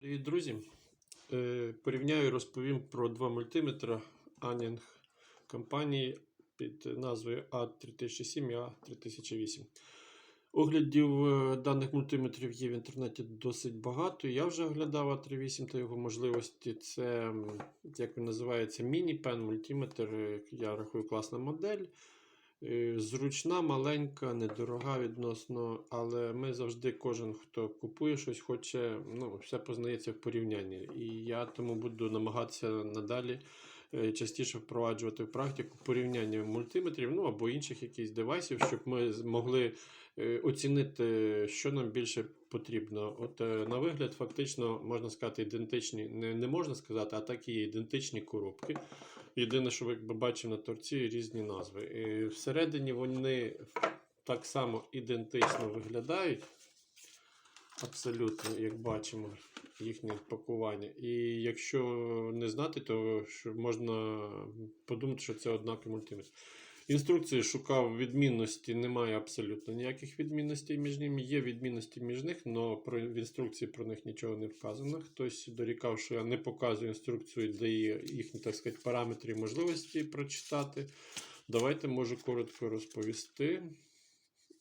Привіт, друзі! Е, Порівняю і розповім про два мультиметра Anning компанії під назвою A3007 і A3008. Оглядів е, даних мультиметрів є в інтернеті досить багато. Я вже оглядав A38 та його можливості. Це, як він називається, міні-пен мультиметр. Е, Я рахую класна модель. Е, Зручна, маленька, недорога відносно, але ми завжди, кожен, хто купує щось, хоче, ну, все познається в порівнянні. І я тому буду намагатися надалі е, частіше впроваджувати в практику порівняння мультиметрів, ну або інших якихось девайсів, щоб ми змогли е, оцінити, що нам більше потрібно. От на вигляд, фактично, можна сказати, ідентичні, не, не можна сказати, а так і ідентичні коробки. Єдине, що ви бачимо на торці, різні назви. І всередині вони так само ідентично виглядають. Абсолютно, як бачимо, їхнє пакування. І якщо не знати, то можна подумати, що це однаковий мультиметр. Інструкції шукав відмінності, немає абсолютно ніяких відмінностей між ними. Є відмінності між них, але в інструкції про них нічого не вказано. Хтось дорікав, що я не показую інструкцію, де є їхні так сказати, параметри і можливості прочитати. Давайте можу коротко розповісти.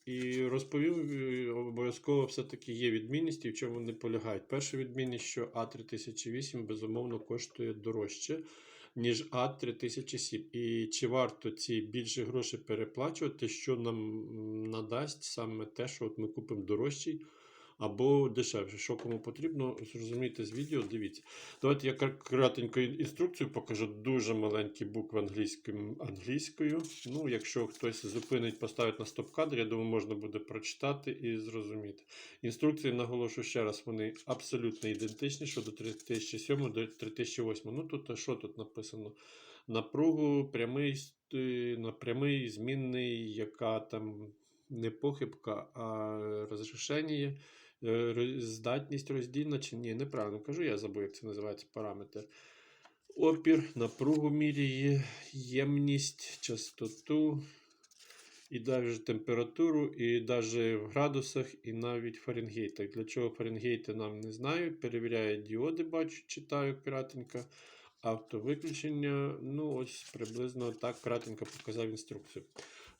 І розповім е, обов'язково все-таки є відмінності, в чому вони полягають. Перша відмінність, що А3008 безумовно коштує дорожче, ніж А3007. І чи варто ці більші гроші переплачувати, що нам надасть саме те, що от ми купимо дорожчий або дешевше. Що кому потрібно, зрозумійте з відео, дивіться. Давайте я кра- кратенько інструкцію покажу. Дуже маленькі букви англійською. англійською. Ну, якщо хтось зупинить, поставить на стоп-кадр, я думаю, можна буде прочитати і зрозуміти. Інструкції наголошую ще раз, вони абсолютно ідентичні щодо 3007 до 3008. Ну тут що тут написано? Напругу прямий, ст- на прямий, змінний, яка там не похибка, а розрішення. Е, Здатність роздільна чи ні, неправильно кажу, я забув, як це називається параметр. Опір, напругу міряє, ємність, частоту, і навіть температуру, і навіть в градусах, і навіть Фаренгейтах. Для чого Фаренгейти нам не знаю. Перевіряю діоди, бачу, читаю кратенько. Автовиключення. Ну, ось приблизно так кратенько показав інструкцію.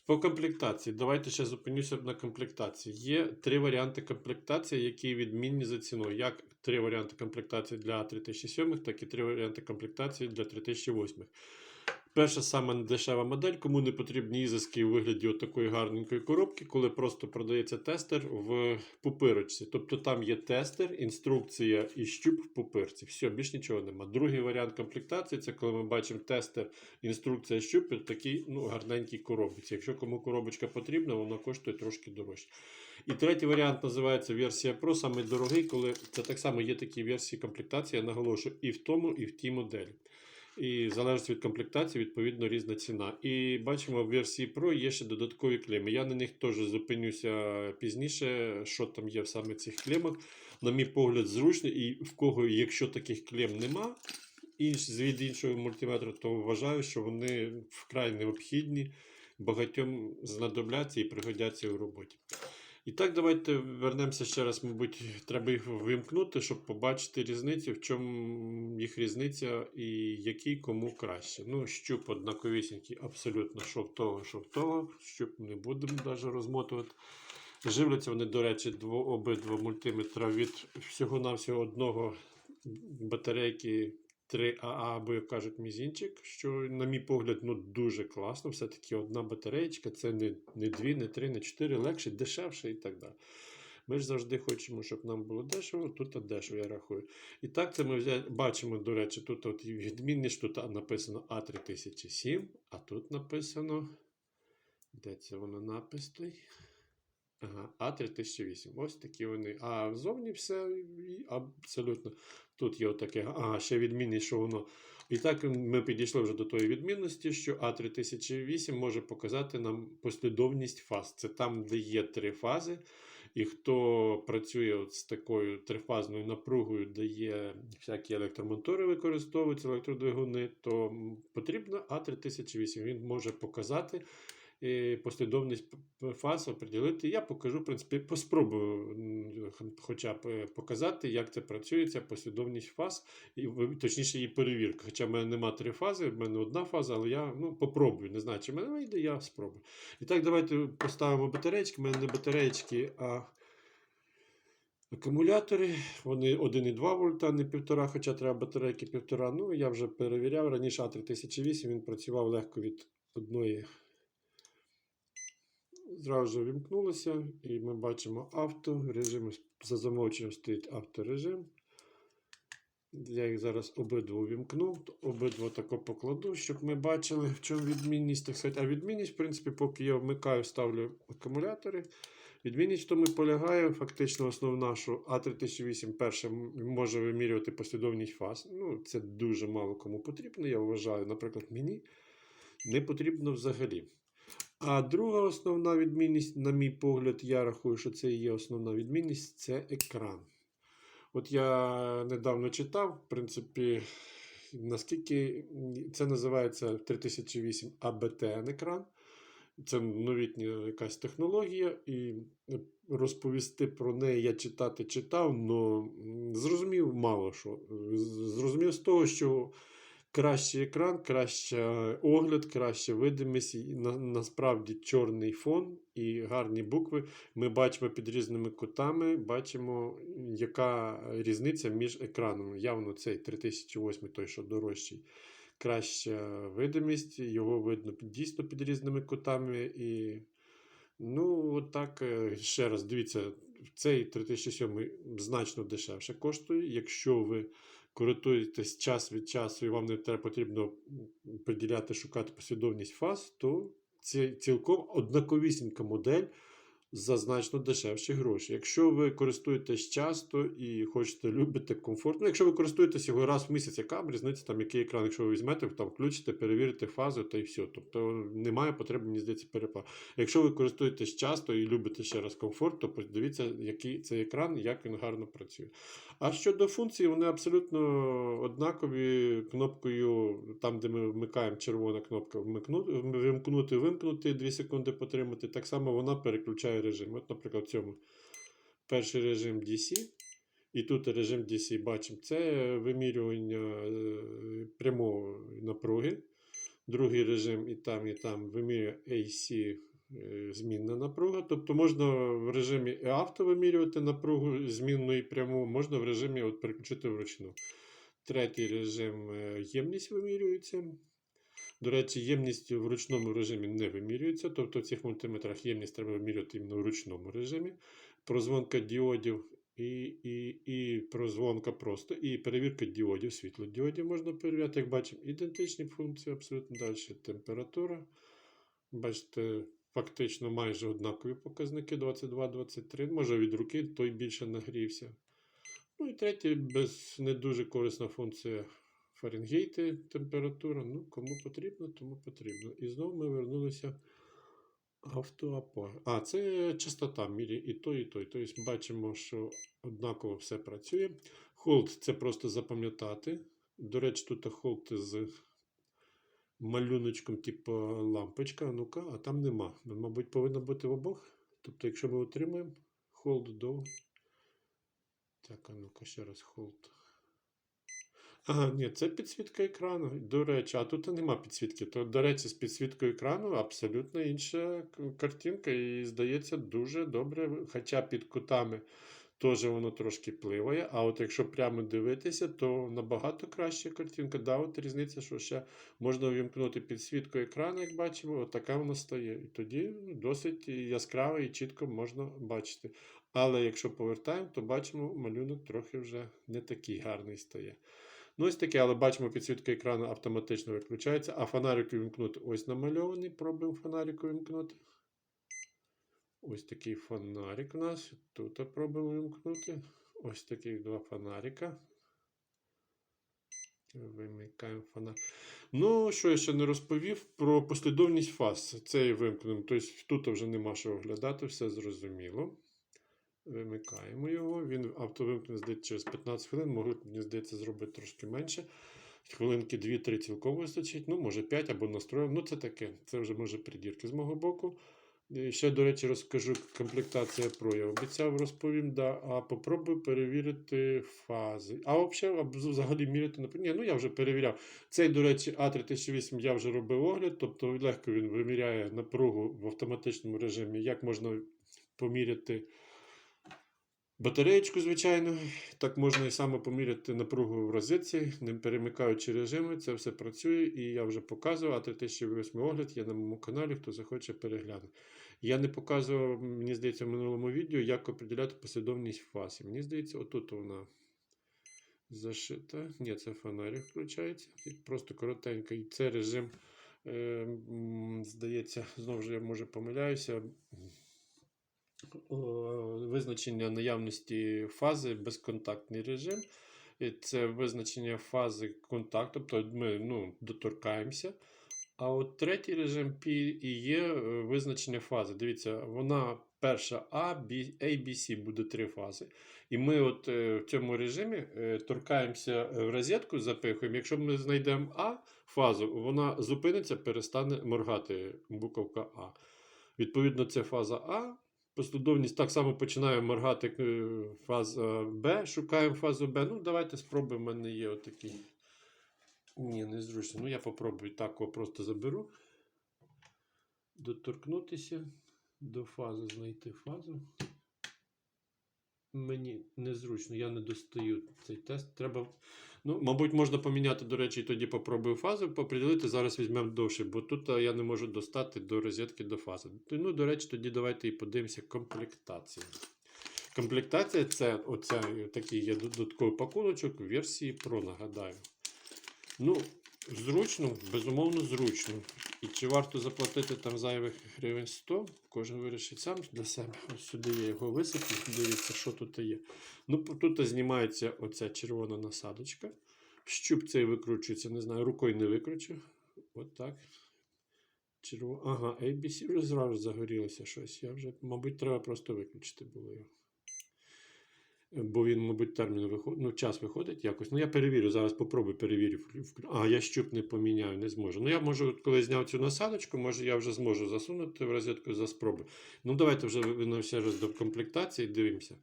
По комплектації. Давайте ще зупинюся на комплектації. Є три варіанти комплектації, які відмінні за ціною. Як три варіанти комплектації для 3007, так і три варіанти комплектації для 3008. Перша саме дешева модель, кому не потрібні ізиски у вигляді такої гарненької коробки, коли просто продається тестер в пупирочці. Тобто там є тестер, інструкція і щуп в пупирці. Все, більш нічого нема. Другий варіант комплектації це коли ми бачимо тестер, інструкція щуп в такій ну, гарненькій коробці. Якщо кому коробочка потрібна, вона коштує трошки дорожче. І третій варіант називається версія Pro, саме дорогий, коли це так само є такі версії комплектації, я наголошую і в тому, і в тій моделі. І залежить від комплектації, відповідно, різна ціна. І бачимо, в версії Pro є ще додаткові клеми. Я на них теж зупинюся пізніше, що там є в саме цих клемах. На мій погляд, зручно, і в кого, якщо таких клем нема, інш, від іншого мультиметра, то вважаю, що вони вкрай необхідні, багатьом знадобляться і пригодяться у роботі. І так, давайте вернемося ще раз, мабуть, треба їх вимкнути, щоб побачити різницю, в чому їх різниця і який кому краще. Ну, щуп однаковісінький, абсолютно що в того, що в того. Щуп не будемо навіть розмотувати. Живляться вони, до речі, дво, обидва мультиметра від всього-навсього одного батарейки 3АА, або як кажуть, мізінчик, що, на мій погляд, ну дуже класно. Все-таки одна батареєчка, це не, не дві, не три, не чотири, легше, дешевше і так далі. Ми ж завжди хочемо, щоб нам було дешево, тут дешево, я рахую. І так це ми бачимо, до речі, тут от відмінність, тут написано А3007, а тут написано. Де це воно напис той? Ага, А3008. Ось такі вони. А зовні все абсолютно. Тут є отаке. Ага, ще відмінність, що воно. І так ми підійшли вже до тої відмінності, що А3008 може показати нам послідовність фаз. Це там, де є три фази. І хто працює от з такою трифазною напругою, де є всякі електромотори використовуються, електродвигуни, то потрібно А3008. Він може показати, послідовність фаз оприділити. Я покажу, в принципі, поспробую хоча б е, показати, як це працює, ця послідовність фаз, і, точніше, її перевірка. Хоча в мене нема три фази, в мене одна фаза, але я ну, попробую. Не знаю, чи в мене вийде, я спробую. І так, давайте поставимо батареєчки. У мене не батареєчки, а акумулятори. Вони 1,2 вольта, не 1,5, хоча треба батарейки 1,5. Ну, я вже перевіряв. Раніше А3008 він працював легко від одної. Зразу вімкнулося, і ми бачимо авто. Режим за замовченням стоїть авторежим. Я їх зараз обидва вімкну, обидва тако покладу, щоб ми бачили, в чому відмінність. Так сказати. А відмінність, в принципі, поки я вмикаю, ставлю акумулятори. Відмінність в тому полягає, фактично основна, що А3008 перше може вимірювати послідовність фаз. Ну, це дуже мало кому потрібно, я вважаю, наприклад, мені не потрібно взагалі. А друга основна відмінність, на мій погляд, я рахую, що це є основна відмінність це екран. От я недавно читав, в принципі, наскільки це називається 3008 ABTN екран. Це новітня якась технологія, і розповісти про неї я читати читав, але зрозумів мало що. Зрозумів з того, що кращий екран, кращий огляд, краща видимість, на, насправді чорний фон і гарні букви. Ми бачимо під різними кутами, бачимо, яка різниця між екранами. Явно цей 3008, той, що дорожчий краща видимість, його видно дійсно під різними кутами. І, ну, от так, е, ще раз, дивіться, цей 3007 значно дешевше коштує. Якщо ви користуєтесь час від часу і вам не треба потрібно приділяти, шукати послідовність фаз, то це цілком однаковісінька модель за значно дешевші гроші. Якщо ви користуєтесь часто і хочете любите комфорт, ну якщо ви користуєтесь його раз в місяць, яка різниця, там який екран, якщо ви візьмете, там включите, перевірите фазу та й все. Тобто немає потреби, мені здається, переплат. Якщо ви користуєтесь часто і любите ще раз комфорт, то подивіться, який цей екран, як він гарно працює. А щодо функцій, вони абсолютно однакові. Кнопкою, там, де ми вмикаємо червона кнопка вимкнути, вимкнути, 2 секунди потримати. Так само вона переключає режим. От, наприклад, в цьому перший режим DC. І тут режим DC бачимо, це вимірювання е, прямої напруги. Другий режим і там, і там вимірює AC е, змінна напруга. Тобто можна в режимі авто вимірювати напругу змінну і пряму, можна в режимі от переключити вручну. Третій режим е, ємність вимірюється. До речі, ємність в ручному режимі не вимірюється, тобто в цих мультиметрах ємність треба вимірювати іменно в ручному режимі. Прозвонка діодів і, і, і прозвонка просто, і перевірка діодів, світлодіодів можна перевіряти. Як бачимо, ідентичні функції абсолютно далі. Температура. Бачите, фактично майже однакові показники 22-23. Може від руки той більше нагрівся. Ну і третє, без не дуже корисна функція Фаренгейти, температура. Ну, кому потрібно, тому потрібно. І знову ми вернулися автоапор. А, це частота мірі і то, і то. Тобто бачимо, що однаково все працює. Холд це просто запам'ятати. До речі, тут холд з малюночком, типу лампочка. Ну-ка, а там нема. Мабуть, повинно бути в обох. Тобто, якщо ми отримаємо холд до. Так, а ну-ка ще раз холд. Ага, ні, це підсвітка екрану. До речі, а тут нема підсвітки. То, до речі, з підсвіткою екрану абсолютно інша картинка. І здається, дуже добре. Хоча під кутами теж воно трошки пливає. А от якщо прямо дивитися, то набагато краща картинка. Да, от різниця, що ще можна увімкнути підсвітку екрану, як бачимо, от така вона стає. І тоді ну, досить яскраво і чітко можна бачити. Але якщо повертаємо, то бачимо, малюнок трохи вже не такий гарний стає. Ну, ось таке, але бачимо, підсвітка екрану автоматично виключається, а фонарик вимкнути ось намальований. Пробуємо фонарик вимкнути. Ось такий фонарик у нас. Тут пробуємо вимкнути. Ось таких два фонарика. Вимикаємо фонарик. Ну, що я ще не розповів про послідовність фаз. Це і вимкнемо. Тобто тут вже нема що оглядати, все зрозуміло. Вимикаємо його. Він автовимкне, здається, через 15 хвилин. Могли, б, мені здається, зробити трошки менше. Хвилинки 2-3 цілком вистачить, ну, може 5 або настроїв. Ну, це таке. Це вже може придірки з мого боку. І ще, до речі, розкажу комплектація Pro. Я обіцяв, розповім, да. а попробую перевірити фази. А взагалі, міряти не Ні, ну я вже перевіряв. Цей, до речі, А3008 я вже робив огляд, тобто легко він виміряє напругу в автоматичному режимі, як можна поміряти. Батареєчку, звичайно, так можна і саме поміряти напругу в розетці, не перемикаючи режими, це все працює, і я вже показував, а 3008 огляд є на моєму каналі, хто захоче переглянути. Я не показував, мені здається, в минулому відео, як определяти послідовність фаз. Мені здається, отут вона зашита. Ні, це фонарик включається. Просто коротенько. І це режим, е, здається, знову ж я може помиляюся. Визначення наявності фази безконтактний режим. І Це визначення фази контакту, тобто ми ну, доторкаємося. А от третій режим P і є е, визначення фази. Дивіться, вона перша А, B, A, B, C буде три фази. І ми от е, в цьому режимі е, торкаємося в розетку, запихуємо. Якщо ми знайдемо А фазу, вона зупиниться, перестане моргати буковка А. Відповідно, це фаза А. Послідовність так само починає моргати е, фаза Б, шукаємо фазу Б. Ну, давайте спробуємо. У мене є отакий. Ні, незручно. Ну, я попробую так його просто заберу. Доторкнутися до фази, знайти фазу. Мені незручно, я не достаю цей тест. Треба. Ну, мабуть, можна поміняти, до речі, тоді попробую фазу, поприділити. Зараз візьмемо довше, бо тут я не можу достати до розетки до фази. Ну, до речі, тоді давайте і подивимося комплектацію. Комплектація це оце, такий є додатковий пакуночок в версії Pro, нагадаю. Ну, зручно, безумовно, зручно. І чи варто заплатити там зайвих гривень 100, кожен вирішить сам для себе. Ось сюди я його висиплю, дивіться, що тут є. Ну, тут знімається оця червона насадочка. Щуп цей викручується, не знаю, рукою не викручу. От так. Черво... Ага, ABC вже зразу загорілося щось. Я вже, мабуть, треба просто виключити було його. Бо він, мабуть, термін виходить, ну, час виходить якось. Ну, я перевірю, зараз попробую перевірю. А, я щуп не поміняю, не зможу. Ну, я можу, коли зняв цю насадочку, може я вже зможу засунути в розетку за спроби. Ну, давайте вже вернемося раз до комплектації, дивимося.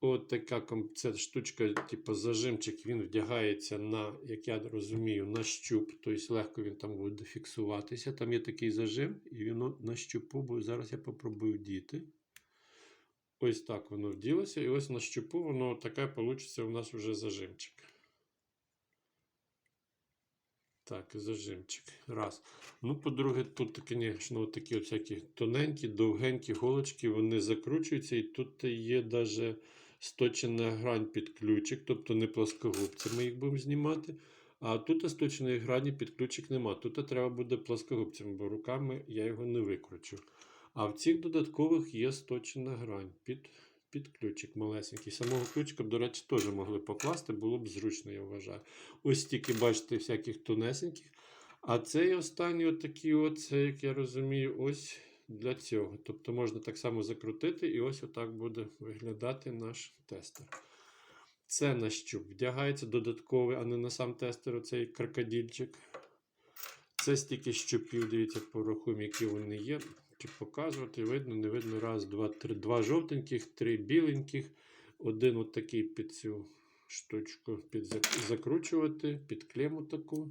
От така ця штучка, типу зажимчик, він вдягається на, як я розумію, на щуп. Тобто легко він там буде фіксуватися. Там є такий зажим, і він на щупу, бо зараз я попробую діти. Ось так воно вділося, і ось на щупу воно таке вийде у нас вже зажимчик. Так, зажимчик. Раз. Ну, по-друге, тут, звісно, такі всякі тоненькі, довгенькі голочки, вони закручуються, і тут є навіть сточена грань під ключик, тобто не плоскогубці ми їх будемо знімати. А тут сточеної грані під ключик нема. Тут треба буде плоскогубцями, бо руками я його не викручу. А в цих додаткових є сточена грань під під ключик малесенький. Самого ключика, до речі, теж могли покласти, було б зручно, я вважаю. Ось тільки, бачите, всяких тонесеньких. А цей останній, отакий, от, як я розумію, ось для цього. Тобто можна так само закрутити, і ось отак буде виглядати наш тестер. Це на щуп вдягається додатковий, а не на сам тестер, оцей крокодильчик. Це стільки щупів, дивіться, порахуємо, які вони є. Чи показувати, видно, не видно. Раз, два, три. Два жовтеньких, три біленьких. Один от такий під цю штучку під закручувати, під клему таку.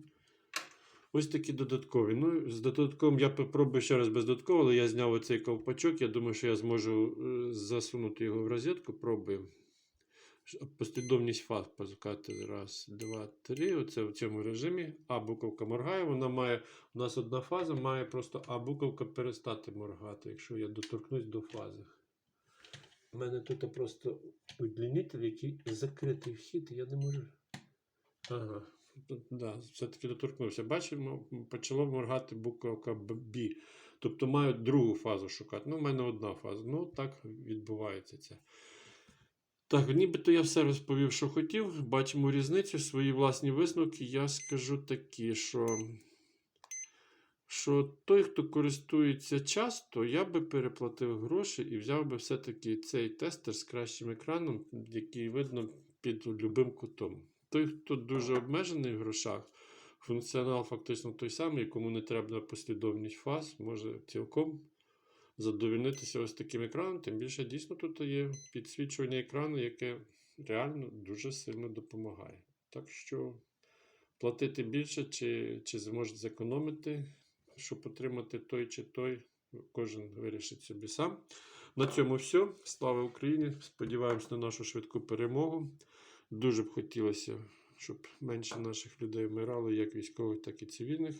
Ось такі додаткові. Ну, З додатковим я попробую ще раз без додаткового, але я зняв оцей ковпачок. Я думаю, що я зможу засунути його в розетку. Пробую. Послідовність фаз позикати. Раз, два, три. Оце в цьому режимі. А буковка моргає. Вона має. У нас одна фаза, має просто А буковка перестати моргати, якщо я доторкнусь до фази. У мене тут просто удлінитель, який закритий вхід, і я не можу. Ага. Да, Все-таки доторкнувся. Бачимо, почало моргати буковка B. Тобто маю другу фазу шукати. Ну, в мене одна фаза. Ну, так відбувається це. Так, нібито я все розповів, що хотів. Бачимо різницю, свої власні висновки. Я скажу такі, що що той, хто користується часто, я би переплатив гроші і взяв би все-таки цей тестер з кращим екраном, який видно під любим кутом. той, хто дуже обмежений в грошах, функціонал фактично той самий, кому не треба послідовність фаз, може цілком задовільнитися ось таким екраном. Тим більше дійсно тут є підсвічування екрану, яке реально дуже сильно допомагає. Так що платити більше чи, чи зможете зекономити, щоб отримати той чи той, кожен вирішить собі сам. На цьому все. Слава Україні! Сподіваємось на нашу швидку перемогу. Дуже б хотілося, щоб менше наших людей вмирало, як військових, так і цивільних.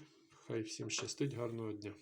Хай всім щастить, гарного дня.